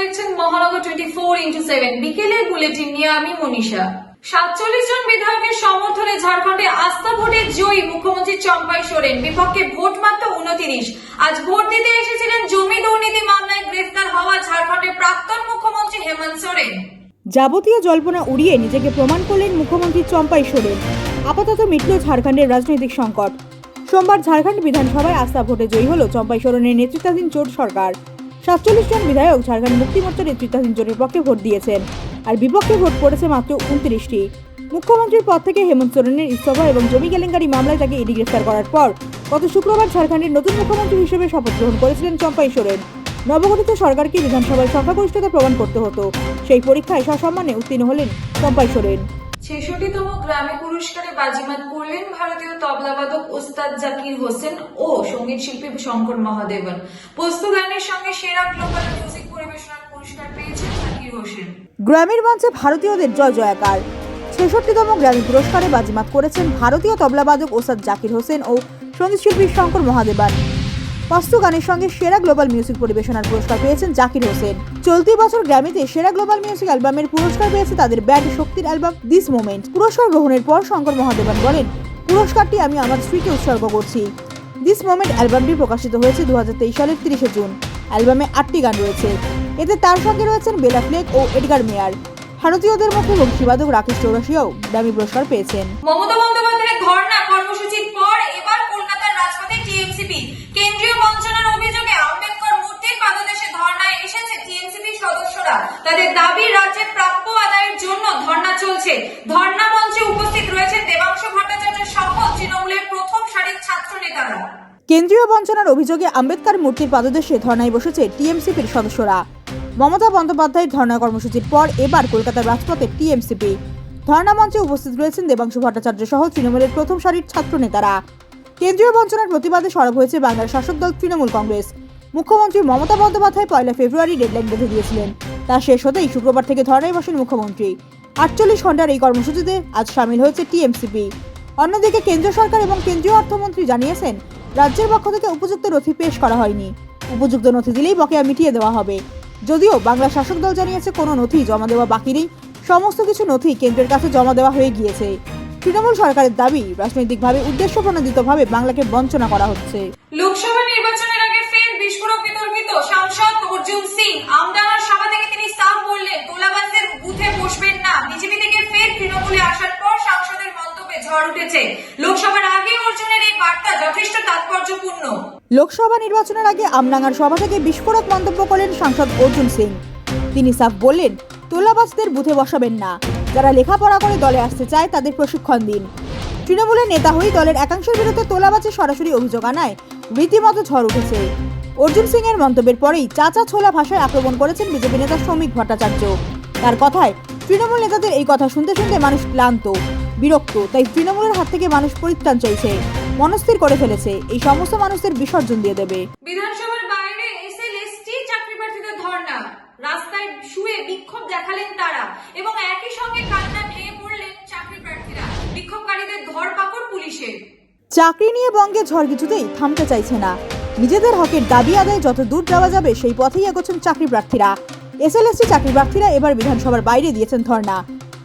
দেখছেন Mahanagar twenty four into seven বিকেলের bulletin নিয়ে আমি মনীষা। সাতচল্লিশ জন বিধায়কের সমর্থনে ঝাড়খণ্ডে আস্থা ভোটে জয়ী মুখ্যমন্ত্রী চম্পাই সোরেন। বিপক্ষে ভোট মাত্র উনতিরিশ আজ ভোট দিতে এসেছিলেন জমি দুর্নীতি মামলায় গ্রেফতার হওয়া ঝাড়খণ্ডের প্রাক্তন মুখ্যমন্ত্রী হেমন্ত সোরেন। যাবতীয় জল্পনা উড়িয়ে নিজেকে প্রমাণ করলেন মুখ্যমন্ত্রী চম্পাই সোরেন। আপাতত মিটল ঝাড়খণ্ডের রাজনৈতিক সংকট। সোমবার ঝাড়খণ্ড বিধানসভায় আস্থা ভোটে জয়ী হল চম্পাই সোরেনের নেতৃত্বাধীন জোট সরকার। সাতচল্লিশ জন বিধায়ক ঝাড়খণ্ড মুক্তি মোর্চার নেতৃত্বাধীন জোটের পক্ষে ভোট দিয়েছেন, আর বিপক্ষে ভোট পড়েছে মাত্র উনত্রিশটি। মুখ্যমন্ত্রীর পদ থেকে হেমন্ত সোরেনের ইস্তফা এবং জমি কেলেঙ্কারি মামলায় তাকে ইডি গ্রেফতার করার পর গত শুক্রবার ঝাড়খণ্ডের নতুন মুখ্যমন্ত্রী হিসেবে শপথ গ্রহণ করেছিলেন চম্পাই সোরেন নবগঠিত সরকারকে বিধানসভায় সংখ্যাগরিষ্ঠতা প্রমাণ করতে হতো। সেই পরীক্ষায় সসম্মানে উত্তীর্ণ হলেন চম্পাই সোরেন ছেষট্টিতম গ্রামে পুরস্কারে বাজিমাত করলেন ভারতীয় তবলাবাদক ওস্তাদ জাকির হোসেন ও সংগীত শিল্পী শঙ্কর মহাদেবন। পোস্তু গানের সঙ্গে সেরা গ্লোবাল মিউজিক পরিবেশনার পুরস্কার পেয়েছেন জাকির হোসেন। গ্রামের মঞ্চে ভারতীয়দের জয় জয়াকার। ছেষট্টিতম গ্রামী পুরস্কারে বাজিমাত করেছেন ভারতীয় তবলাবাদক ওসাদ জাকির হোসেন ও সঙ্গীতশিল্পী শঙ্কর মহাদেবান। বাস্তু গানের সঙ্গে সেরা গ্লোবাল মিউজিক পরিবেশনার পুরস্কার পেয়েছেন জাকির হোসেন। চলতি বছর গ্র্যামিতে সেরা গ্লোবাল মিউজিক অ্যালবামের পুরস্কার পেয়েছে তাদের ব্যান্ড শক্তির অ্যালবাম দিস মোমেন্ট পুরস্কার গ্রহণের পর শঙ্কর মহাদেবন বলেন, পুরস্কারটি আমি আমার স্ত্রীকে উৎসর্গ করছি। দিস মোমেন্ট অ্যালবামটি প্রকাশিত হয়েছে দু হাজার তেইশ সালের তিরিশে জুন। অ্যালবামে আটটি গান রয়েছে। এতে তার সঙ্গে রয়েছেন বেলা ফ্লেক ও এডগার মেয়ার। ভারতীয়দের মধ্যে বংশীবাদক রাকেশ চৌরাশিয়াও দামি পুরস্কার পেয়েছেন। মমতা বন্দ্যোপাধ্যায়ের ধর্ণা কর্মসূচির টিএমসিপি। কেন্দ্রীয় বঞ্চনার অভিযোগে আম্বেদকর মূর্তির পাদদেশে ধর্ণায় এসেছে টিএমসিপি সদস্যরা। তাদের দাবি রাজ্যের প্রাপ্য আদায়ের জন্য চলছে। মঞ্চে উপস্থিত রয়েছে ভট্টাচার্য সহ তৃণমূলের প্রথম সারির ছাত্র নেতারা। কেন্দ্রীয় বঞ্চনার অভিযোগে আম্বেদকর মূর্তির পাদদেশে ধর্নায় বসেছে টিএমসিপির সদস্যরা। মমতা বন্দ্যোপাধ্যায়ের ধর্ণা কর্মসূচির পর এবার কলকাতার রাজপথে টিএমসিপি। ধর্ণা মঞ্চে উপস্থিত রয়েছেন দেবাংশু ভট্টাচার্য সহ তৃণমূলের প্রথম সারির ছাত্র নেতারা। কেন্দ্রীয় বঞ্চনার প্রতিবাদে সরব হয়েছে বাংলার শাসক দল তৃণমূল কংগ্রেস। মুখ্যমন্ত্রী মমতা বন্দ্যোপাধ্যায় পয়লা ফেব্রুয়ারি ডেডলাইন বেঁধে দিয়েছিলেন। তা শেষ হতেই শুক্রবার থেকে ধর্নায় বসেন মুখ্যমন্ত্রী। আটচল্লিশ ঘণ্টার এই কর্মসূচিতে আজ সামিল হয়েছে টিএমসিপি। অন্যদিকে কেন্দ্র সরকার এবং কেন্দ্রীয় অর্থমন্ত্রী জানিয়েছেন, রাজ্যের পক্ষ থেকে উপযুক্ত নথি পেশ করা হয়নি। উপযুক্ত নথি দিলেই বকেয়া মিটিয়ে দেওয়া হবে। যদিও বাংলা শাসক দল জানিয়েছে, কোনো নথি জমা দেওয়া বাকি নেই। সমস্ত কিছু নথি কেন্দ্রের কাছে জমা দেওয়া হয়ে গিয়েছে। তৃণমূল সরকারের দাবি রাজনৈতিকভাবে উদ্দেশ্য প্রণোদিতভাবে বাংলাকে বঞ্চনা করা হচ্ছে। লোকসভা নির্বাচনের আগে ফের বিস্ফোরক বিতর্কিত সাংসদ অর্জুন সিং। আমডাঙ্গার সভা থেকে তিনি সাফ বললেন তোলাবাজদের বুথে বসবেন না। বিজেপি থেকে ফের তৃণমূলে আসার পর সাংসদের মন্তব্যে ঝড় উঠেছে। লোকসভার আগে অর্জুনের এই বার্তা যথেষ্ট তাৎপর্যপূর্ণ। লোকসভা নির্বাচনের আগে আমডাঙ্গার সভা থেকে বিস্ফোরক মন্তব্য করলেন সাংসদ অর্জুন সিং। তিনি সাফ বললেন তোলাবাসদের বুথে বসাবেন না। যারা লেখাপড়া করে দলে আসতে চায় তাদের প্রশিক্ষণ দিন। তৃণমূলের নেতা হয়ে দলের একাংশের বিরুদ্ধে তোলাবাজের সরাসরি অভিযোগ আনায় রীতিমতো ঝড় উঠেছে। অর্জুন সিং এর মন্তব্যের পরেই চাচা ছোলা ভাষায় আক্রমণ করেছেন বিজেপি নেতা শ্রমিক ভট্টাচার্য। তার কথায়, তৃণমূল নেতাদের এই কথা শুনতে শুনতে মানুষ ক্লান্ত, বিরক্ত, তাই তৃণমূলের হাত থেকে মানুষ পরিত্রাণ চাইছে, মনস্থির করে ফেলেছে, এই সমস্ত মানুষদের বিসর্জন দিয়ে দেবে। বিধানসভার বাইরে এসএলএসটি চাকরি প্রার্থীদের ধর্ণা। রাস্তায় শুয়ে বিক্ষোভ দেখালেন তারা এবং একই সঙ্গে কান্না ভেঙে পড়লেন চাকরি প্রার্থীরা বিক্ষোভকারীদের ধরপাকড় পুলিশের চাকরি নিয়ে বঙ্গে ঝড় কিছুতেই থামতে চাইছে না। নিজেদের হকের দাবি আদায় যত দূর যাওয়া যাবে, সেই পথেই এগোচ্ছেন চাকরি প্রার্থীরা এসএলএসটি চাকরি প্রার্থীরা এবার বিধানসভার বাইরে দিয়েছেন ধর্ণা।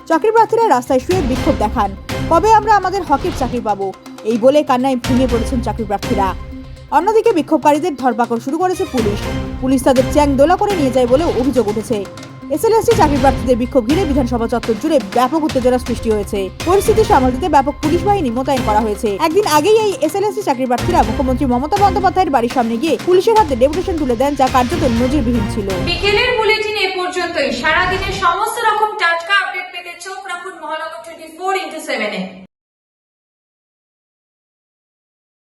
চাকরি প্রার্থীরা রাস্তায় শুয়ে বিক্ষোভ দেখান। কবে আমরা আমাদের হকের চাকরি পাবো? এই বলে কান্নায় ভেঙে পড়েছেন চাকরি প্রার্থীরা অন্যদিকে বিক্ষোভকারীদের ধরপাকড় শুরু করেছে পুলিশ। পুলিশ তাদের চ্যাং দোলা করে নিয়ে যায় বলেও অভিযোগ উঠেছে। এসএলএসটি চাকরি প্রার্থীদের বিক্ষোভ ঘিরে বিধানসভা চত্বর জুড়ে ব্যাপক উত্তেজনা সৃষ্টি হয়েছে। পরিস্থিতি সামাল দিতে ব্যাপক পুলিশ বাহিনী মোতায়েন করা হয়েছে। একদিন আগেই এই এসএলএসটি চাকরি প্রার্থীরা মুখ্যমন্ত্রী মমতা বন্দ্যোপাধ্যায়ের বাড়ির সামনে গিয়ে পুলিশের হাতে ডেপুটেশন তুলে দেন, যা কার্যত নজিরবিহীন ছিল। বিকেলের বুলেটিন এ পর্যন্তই। সারাদিনের সমস্ত রকম টাটকা আপডেট পেতে চোখ রাখুন মহানগর টোয়েন্টি ফোর ইন্টু